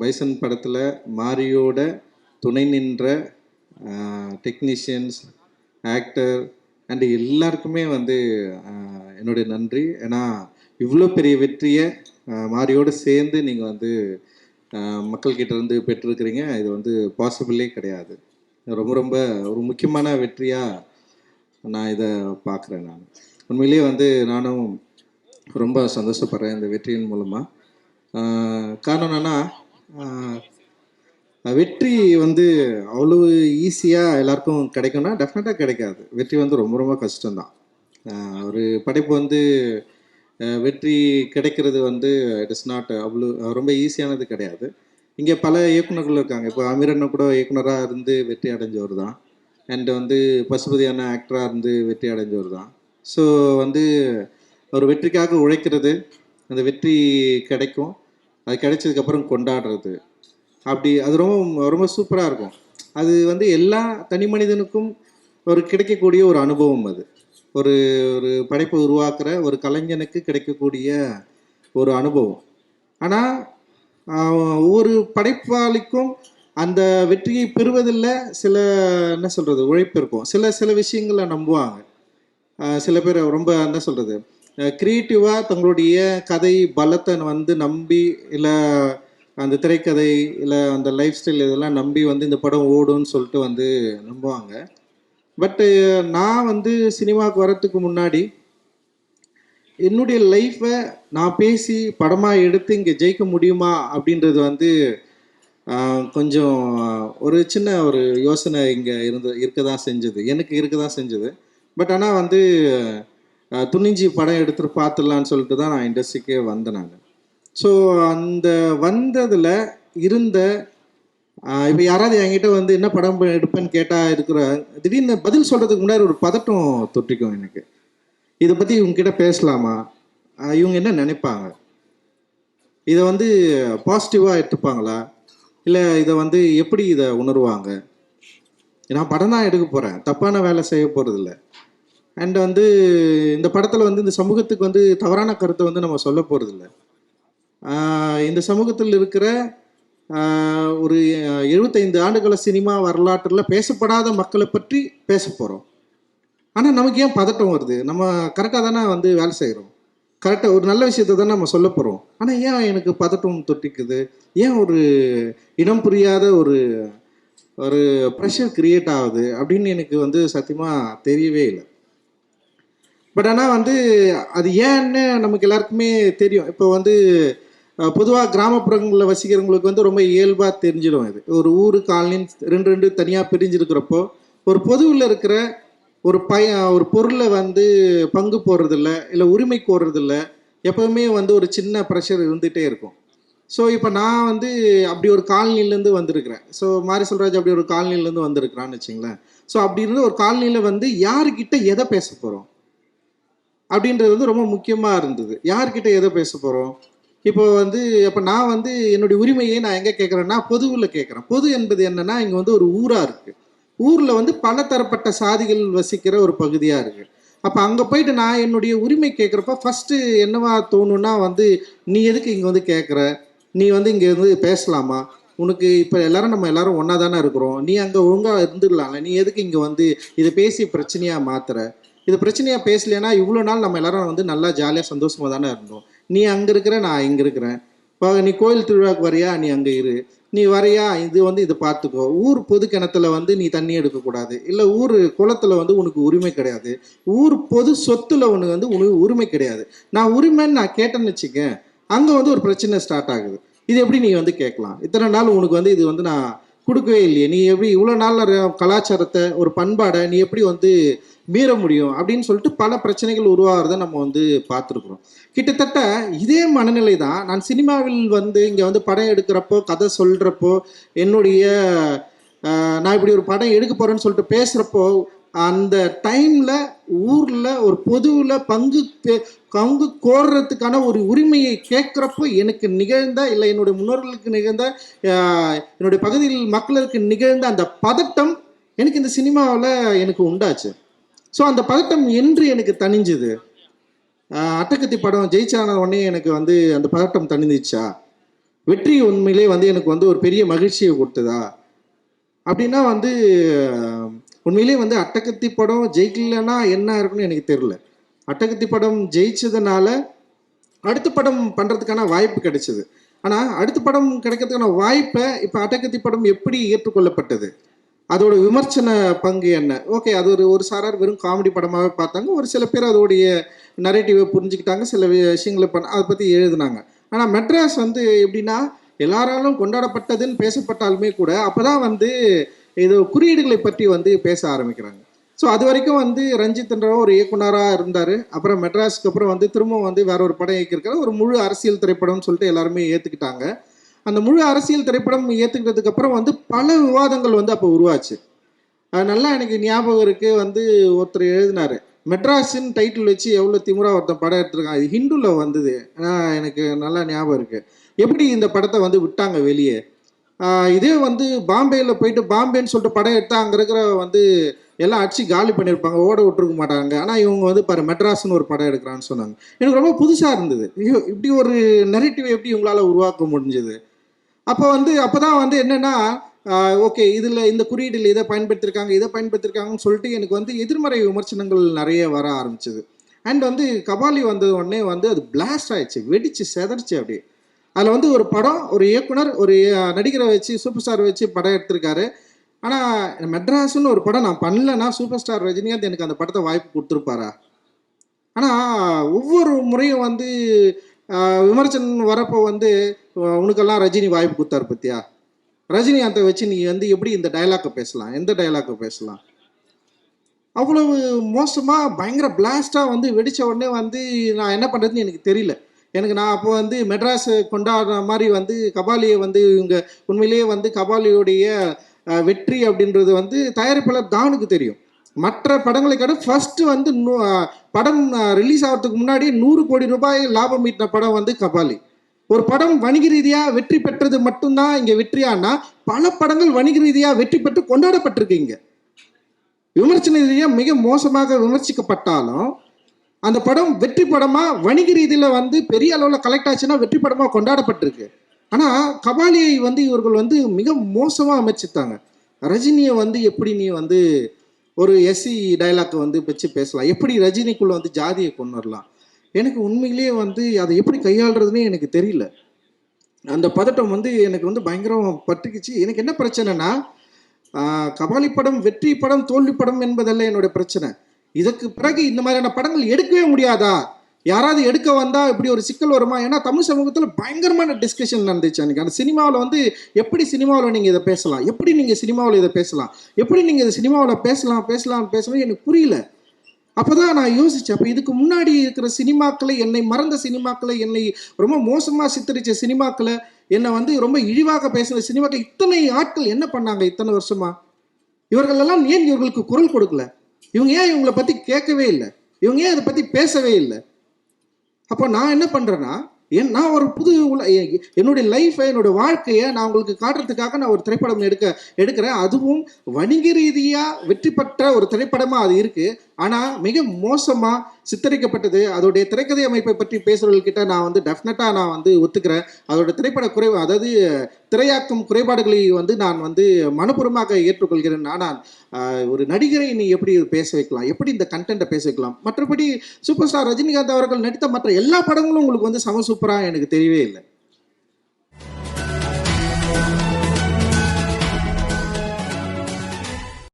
Bison படத்தில் மாரியோட துணை நின்ற டெக்னீஷியன்ஸ் ஆக்டர் அண்டு எல்லாருக்குமே வந்து என்னுடைய நன்றி. ஏன்னா இவ்வளோ பெரிய வெற்றியை மாரியோடு சேர்ந்து நீங்கள் வந்து மக்கள்கிட்ட இருந்து பெற்றிருக்கிறீங்க. இது வந்து பாசிபிளே கிடையாது. ரொம்ப ரொம்ப ஒரு முக்கியமான வெற்றியாக நான் இதை பார்க்குறேன் நான். உண்மையிலேயே வந்து நானும் ரொம்ப சந்தோஷப்படுறேன் இந்த வெற்றியின் மூலமாக காரணம் என்னன்னா வெற்றி வந்து அவ்வளவு ஈஸியாக எல்லாருக்கும் கிடைக்கும்னா டெஃபினட்டாக கிடைக்காது. வெற்றி வந்து ரொம்ப ரொம்ப கஷ்டம்தான். ஒரு படைப்பு வந்து வெற்றி கிடைக்கிறது வந்து இட் இஸ் நாட் அவ்வளோ ரொம்ப ஈஸியானது கிடையாது. இங்கே பல இயக்குனர்கள் இருக்காங்க. இப்போ அமீரண்ணன் கூட இயக்குனராக இருந்து வெற்றி அடைஞ்சவர் தான். அண்ட் வந்து பசுபதியான ஆக்டராக இருந்து வெற்றி அடைஞ்சவர் தான். ஸோ வந்து ஒரு வெற்றிக்காக உழைக்கிறது அந்த வெற்றி கிடைக்கும். அது கிடைச்சதுக்கப்புறம் கொண்டாடுறது. அப்படி அது ரொம்ப ரொம்ப சூப்பராக இருக்கும். அது வந்து எல்லா தனி மனிதனுக்கும் ஒரு கிடைக்கக்கூடிய ஒரு அனுபவம் அது. ஒரு ஒரு படைப்பை உருவாக்குற ஒரு கலைஞனுக்கு கிடைக்கக்கூடிய ஒரு அனுபவம். ஆனால் ஒவ்வொரு படைப்பாளிக்கும் அந்த வெற்றியை பெறுவதில் சில என்ன சொல்கிறது உழைப்பு இருக்கும். சில சில விஷயங்களை நம்புவாங்க. சில பேர் ரொம்ப என்ன சொல்கிறது க்ரியேட்டிவாக தங்களுடைய கதை பலத்தை வந்து நம்பி இல்லை அந்த திரைக்கதை இல்லை அந்த லைஃப் ஸ்டைல் இதெல்லாம் நம்பி வந்து இந்த படம் ஓடும்னு சொல்லிட்டு வந்து நம்புவாங்க. பட்டு நான் வந்து சினிமாவுக்கு வரத்துக்கு முன்னாடி என்னுடைய லைஃப்பை நான் பேசி படமாக எடுத்து இங்கே ஜெயிக்க முடியுமா அப்படின்றது வந்து கொஞ்சம் ஒரு சின்ன ஒரு யோசனை இங்கே இருந்து இருக்க தான் செஞ்சது. எனக்கு இருக்க தான் செஞ்சது. பட் ஆனால் வந்து துணிஞ்சி படம் எடுத்துட்டு பார்த்துடலான்னு சொல்லிட்டு தான் நான் இண்டஸ்ட்ரிக்கே வந்தேன் நான். ஸோ அந்த வந்ததில் இருந்த இப்போ யாராவது என்கிட்ட வந்து என்ன படம் எடுப்பேன்னு கேட்டால் இருக்கிற திடீர்னு பதில் சொல்கிறதுக்கு முன்னாடி ஒரு பதட்டம் தொட்டிக்கும் எனக்கு. இதை பற்றி இவங்ககிட்ட பேசலாமா? இவங்க என்ன நினைப்பாங்க? இதை வந்து பாசிட்டிவாக எடுத்துப்பாங்களா? இல்லை இதை வந்து எப்படி இதை உணர்வாங்க? நான் படம் தான் எடுக்க போகிறேன் தப்பான வேலை செய்ய போகிறதில்ல அண்ட் வந்து இந்த படத்தில் வந்து இந்த சமூகத்துக்கு வந்து தவறான கருத்தை வந்து நம்ம சொல்ல போகிறதில்ல இந்த சமூகத்தில் இருக்கிற ஒரு எழுபத்தைந்து ஆண்டுகள சினிமா வரலாற்றில் பேசப்படாத மக்களை பற்றி பேச போகிறோம் ஆனால் நமக்கு ஏன் பதட்டம் வருது? நம்ம கரெக்டாக தானே வந்து வேலை செய்கிறோம் கரெக்டாக ஒரு நல்ல விஷயத்த தானே நம்ம சொல்ல போகிறோம் ஆனால் ஏன் எனக்கு பதட்டம் தொட்டிக்குது? ஏன் ஒரு இனம் புரியாத ஒரு ஒரு ப்ரெஷர் கிரியேட் ஆகுது? அப்படின்னு எனக்கு வந்து சத்தியமாக தெரியவே இல்லை. பட் ஆனால் வந்து அது ஏன்னு நமக்கு எல்லாருக்குமே தெரியும். இப்போ வந்து பொதுவாக கிராமப்புறங்களில் வசிக்கிறவங்களுக்கு வந்து ரொம்ப இயல்பாக தெரிஞ்சிடும் இது. ஒரு ஊர் காலனின்னு ரெண்டு ரெண்டு தனியாக பிரிஞ்சிருக்கிறப்போ ஒரு பொதுவில் இருக்கிற ஒரு பய ஒரு பொருளை வந்து பங்கு போடுறதில்ல இல்லை உரிமை கோடுறதில்ல எப்போவுமே வந்து ஒரு சின்ன ப்ரெஷர் இருந்துகிட்டே இருக்கும். ஸோ இப்போ நான் வந்து அப்படி ஒரு காலனிலேருந்து வந்திருக்கிறேன். ஸோ மாரி சொல்ராஜ் அப்படி ஒரு காலனிலேருந்து வந்திருக்கிறான்னு வச்சுங்களேன். ஸோ அப்படி இருந்து ஒரு காலனியில் வந்து யாருக்கிட்ட எதை பேச போகிறோம் அப்படின்றது வந்து ரொம்ப முக்கியமாக இருந்தது. யார்கிட்ட எதை பேச போகிறோம் இப்போ வந்து இப்போ நான் வந்து என்னுடைய உரிமையை நான் எங்கே கேட்குறேன்னா பொதுவில் கேட்குறேன் பொது என்பது என்னன்னா இங்கே வந்து ஒரு ஊராக இருக்குது ஊரில் வந்து பல தரப்பட்ட சாதிகள் வசிக்கிற ஒரு பகுதியாக இருக்குது அப்போ அங்கே போயிட்டு நான் என்னுடைய உரிமை கேட்குறப்ப ஃபஸ்ட்டு என்னவா தோணுன்னா வந்து நீ எதுக்கு இங்கே வந்து கேட்குற நீ வந்து இங்கே வந்து பேசலாமா? உனக்கு இப்போ எல்லாரும் நம்ம எல்லாரும் ஒன்றா தானே இருக்கிறோம். நீ அங்கே ஒழுங்காக இருந்துடலாம்ல. நீ எதுக்கு இங்கே வந்து இதை பேசி பிரச்சனையாக மாத்துற? இது பிரச்சனையாக பேசலைன்னா இவ்வளோ நாள் நம்ம எல்லாரும் வந்து நல்லா ஜாலியாக சந்தோஷமாக தானே இருந்தோம். நீ அங்கே இருக்கிற நான் இங்கே இருக்கிறேன். இப்போ நீ கோயில் திருவிழாவுக்கு வரியா? நீ அங்கே இரு. நீ வரையா? இது வந்து இதை பார்த்துக்கோ. ஊர் பொது கிணத்துல வந்து நீ தண்ணி எடுக்கக்கூடாது இல்லை ஊர் குளத்தில் வந்து உனக்கு உரிமை கிடையாது. ஊர் பொது சொத்துல உனக்கு வந்து உனக்கு உரிமை கிடையாது. நான் உரிமைன்னு நான் கேட்டேன்னு வச்சுக்கேன். அங்கே வந்து ஒரு பிரச்சனை ஸ்டார்ட் ஆகுது. இது எப்படி நீ வந்து கேட்கலாம்? இத்தனை நாள் உனக்கு வந்து இது வந்து நான் கொடுக்கவே இல்லையே. நீ எப்படி இவ்வளோ நாள் கலாச்சாரத்தை ஒரு பண்பாடை நீ எப்படி வந்து மீற முடியும்? அப்படின்னு சொல்லிட்டு பல பிரச்சனைகள் உருவாகிறத நம்ம வந்து பார்த்துருக்குறோம். கிட்டத்தட்ட இதே மனநிலை தான் நான் சினிமாவில் வந்து இங்கே வந்து படம் எடுக்கிறப்போ கதை சொல்கிறப்போ என்னுடைய நான் இப்படி ஒரு படம் எடுக்க போகிறேன்னு சொல்லிட்டு பேசுகிறப்போ அந்த டைமில் ஊரில் ஒரு பொதுவில் பங்கு பங்கு கோர்றதுக்கான ஒரு உரிமையை கேட்குறப்போ எனக்கு நிகழ்ந்த இல்லை என்னுடைய முன்னோர்களுக்கு நிகழ்ந்த என்னுடைய பகுதியில் மக்களுக்கு நிகழ்ந்த அந்த பதட்டம் எனக்கு இந்த சினிமாவில் எனக்கு உண்டாச்சு. ஸோ அந்த பதட்டம் என்று எனக்கு தணிஞ்சுது. அட்டக்கத்தி அட்டகத்தி படம் ஜெயிச்சான உடனே எனக்கு வந்து அந்த பதட்டம் தணிஞ்சிச்சா வெற்றி உண்மையிலே வந்து எனக்கு வந்து ஒரு பெரிய மகிழ்ச்சியை கொடுத்ததா? அப்படின்னா வந்து உண்மையிலேயே உண்மையிலே வந்து அட்டகத்தி படம் ஜெயிக்கலன்னா என்ன இருக்குன்னு எனக்கு தெரியல. அட்டகத்தி படம் ஜெயிச்சதுனால அடுத்த படம் பண்ணுறதுக்கான வாய்ப்பு கிடைச்சது. ஆனால் அடுத்த படம் கிடைக்கிறதுக்கான வாய்ப்பை இப்போ அட்டகத்தி படம் எப்படி ஏற்றுக்கொள்ளப்பட்டது? அதோட விமர்சன பங்கு என்ன? ஓகே அது ஒரு ஒரு சாரார் வெறும் காமெடி படமாகவே பார்த்தாங்க. ஒரு சில பேர் அதோடைய நரேட்டிவை புரிஞ்சுக்கிட்டாங்க. சில விஷயங்களை பண்ண அதை பற்றி எழுதுனாங்க. ஆனால் மெட்ராஸ் வந்து எப்படின்னா எல்லாராலும் கொண்டாடப்பட்டதுன்னு பேசப்பட்டாலுமே கூட அப்போ தான் வந்து ஏதோ குறியீடுகளை பற்றி வந்து பேச ஆரம்பிக்கிறாங்க. ஸோ அது வரைக்கும் வந்து ரஞ்சித்ன்ற ஒரு இயக்குனராக இருந்தார். அப்புறம் மெட்ராஸ்க்கு அப்புறம் வந்து திரும்பவும் வந்து வேற ஒரு படம் இயக்கியிருக்காரு. ஒரு முழு அரசியல் திரைப்படம்னு சொல்லிட்டு எல்லாருமே ஏற்றுக்கிட்டாங்க அந்த முழு அரசியல் திரைப்படம் ஏற்றுக்கிட்டதுக்கு அப்புறம் வந்து பல விவாதங்கள் வந்து அப்போ உருவாச்சு. அது நல்லா எனக்கு ஞாபகம் இருக்கு வந்து ஒருத்தர் எழுதினாரு மெட்ராஸின் டைட்டில் வச்சு எவ்வளோ திமுறா ஒருத்தன் படம் எடுத்திருக்கான் அது ஹிந்துல வந்தது. எனக்கு நல்லா ஞாபகம் இருக்கு. எப்படி இந்த படத்தை வந்து விட்டாங்க வெளியே? இதே வந்து பாம்பேயில் போயிட்டு பாம்பேன்னு சொல்லிட்டு படம் எடுத்தா அங்கே இருக்கிற வந்து எல்லாம் அடிச்சு காலி பண்ணியிருப்பாங்க ஓட விட்டுருக்க மாட்டாங்க. ஆனால் இவங்க வந்து பாரு மெட்ராஸ்னு ஒரு படம் எடுக்கிறான்னு சொன்னாங்க. எனக்கு ரொம்ப புதுசாக இருந்தது. ஐயோ இப்படி ஒரு நெரட்டிவ் எப்படி இவங்களால உருவாக்க முடிஞ்சது? அப்போ வந்து அப்போ தான் வந்து என்னென்னா ஓகே இதில் இந்த குறியீடில் இதை பயன்படுத்தியிருக்காங்க இதை பயன்படுத்தியிருக்காங்கன்னு சொல்லிட்டு எனக்கு வந்து எதிர்மறை விமர்சனங்கள் நிறைய வர ஆரம்பிச்சது. அண்ட் வந்து கபாலி வந்த உடனே வந்து அது பிளாஸ்ட் ஆயிடுச்சு வெடிச்சு செதறிச்சு அப்படியே. அதில் வந்து ஒரு படம் ஒரு இயக்குனர் ஒரு நடிகரை வச்சு சூப்பர் ஸ்டார் வச்சு படம் எடுத்திருக்காரு. ஆனால் மெட்ராஸ்னு ஒரு படம் நான் பண்ணலன்னா சூப்பர் ஸ்டார் ரஜினிகாந்த் எனக்கு அந்த படத்தை வாய்ப்பு கொடுத்துருப்பாரா? ஆனால் ஒவ்வொரு முறையும் வந்து விமர்சனம் வரப்போ வந்து உனக்கெல்லாம் ரஜினி வாய்ப்பு கொடுத்தாரு பத்தியா? ரஜினிகாந்தை வச்சு நீ வந்து எப்படி இந்த டயலாக்கை பேசலாம்? எந்த டைலாக்கை பேசலாம்? அவ்வளவு மோசமாக பயங்கர பிளாஸ்டாக வந்து வெடிச்ச உடனே வந்து நான் என்ன பண்ணுறதுன்னு எனக்கு தெரியல. எனக்கு நான் அப்போ வந்து மெட்ராஸ் கொண்டாடுற மாதிரி வந்து கபாலியை வந்து இவங்க உண்மையிலேயே வந்து கபாலியுடைய வெற்றி அப்படின்றது வந்து தயாரிப்பாளர் தானுக்கு தெரியும். மற்ற படங்களை காட்ட ஃபர்ஸ்ட் வந்து நூ- படம் ரிலீஸ் ஆகிறதுக்கு முன்னாடி நூறு கோடி ரூபாய் லாபம் ஈட்டின படம் வந்து கபாலி. ஒரு படம் வணிக ரீதியாக வெற்றி பெற்றது மட்டும்தான் இங்கே வெற்றியானா பல படங்கள் வணிக ரீதியாக வெற்றி பெற்று கொண்டாடப்பட்டிருக்கு இங்கே. விமர்சன ரீதியாக மிக மோசமாக விமர்சிக்கப்பட்டாலும் அந்த படம் வெற்றி படமா வணிக ரீதியில் வந்து பெரிய அளவில் கலெக்ட் ஆச்சுன்னா வெற்றி படமாக கொண்டாடப்பட்டிருக்கு. ஆனால் கபாலியை வந்து இவர்கள் வந்து மிக மோசமாக அமைச்சிட்டாங்க. ரஜினியை வந்து எப்படி நீ வந்து ஒரு எஸ்சி டைலாக்கை வந்து வச்சு பேசலாம்? எப்படி ரஜினிக்குள்ள வந்து ஜாதியை கொண்டு வரலாம்? எனக்கு உண்மையிலேயே வந்து அதை எப்படி கையாளுறதுனே எனக்கு தெரியல. அந்த பதட்டம் வந்து எனக்கு வந்து பயங்கரம் பட்டுக்குச்சு. எனக்கு என்ன பிரச்சனைனா கபாலி படம் வெற்றி படம் தோல்வி படம் என்பதல்ல என்னோட பிரச்சனை. இதுக்கு பிறகு இந்த மாதிரியான படங்கள் எடுக்கவே முடியாதா? யாராவது எடுக்க வந்தா இப்படி ஒரு சிக்கல் வருமா? ஏன்னா தமிழ் சமூகத்தில் பயங்கரமான டிஸ்கஷன் நடந்துச்சு அன்னைக்கு. அந்த சினிமாவில் வந்து எப்படி சினிமாவில் நீங்கள் இதை பேசலாம்? எப்படி நீங்கள் சினிமாவில் இதை பேசலாம்? எப்படி நீங்கள் இதை சினிமாவில் பேசலாம் பேசலாம் பேசலாம் எனக்கு புரியல. அப்பதான் நான் யோசித்தேன் அப்போ இதுக்கு முன்னாடி இருக்கிற சினிமாக்களை என்னை மறந்த சினிமாக்களை என்னை ரொம்ப மோசமாக சித்தரித்த சினிமாக்களை என்னை வந்து ரொம்ப இழிவாக பேசின சினிமாக்கள் இத்தனை ஆட்கள் என்ன பண்ணாங்க இத்தனை வருஷமா? இவர்கள் எல்லாம் ஏன் இவர்களுக்கு குரல் கொடுக்கல? இவங்க ஏன் இவங்களை பத்தி கேட்கவே இல்லை? இவங்க ஏன் இதை பத்தி பேசவே இல்லை? அப்போ நான் என்ன பண்றேன்னா என் நான் ஒரு புது உல- என்னுடைய லைஃப்பை என்னோட வாழ்க்கையை நான் உங்களுக்கு காட்டுறதுக்காக நான் ஒரு திரைப்படம் எடுக்க எடுக்கிறேன். அதுவும் வணிக ரீதியாக வெற்றி பெற்ற ஒரு திரைப்படமாக அது இருக்குது ஆனால் மிக மோசமாக சித்தரிக்கப்பட்டது. அதோடைய திரைக்கதை அமைப்பை பற்றி பேசுகிறவர்கிட்ட நான் வந்து டெஃபினட்டாக நான் வந்து ஒத்துக்கிறேன். அதோட திரைப்பட குறைவு அதாவது திரையாக்கும் குறைபாடுகளை வந்து நான் வந்து மனப்பூர்வமாக ஏற்றுக்கொள்கிறேன். ஆனால் ஒரு நடிகரை நீ எப்படி பேச வைக்கலாம்? எப்படி இந்த கண்டென்ட்டை பேச வைக்கலாம்? மற்றபடி சூப்பர் ஸ்டார் ரஜினிகாந்த் அவர்கள் நடித்த மற்ற எல்லா படங்களும் உங்களுக்கு வந்து சம சூப்பராக எனக்கு தெரியவே இல்லை.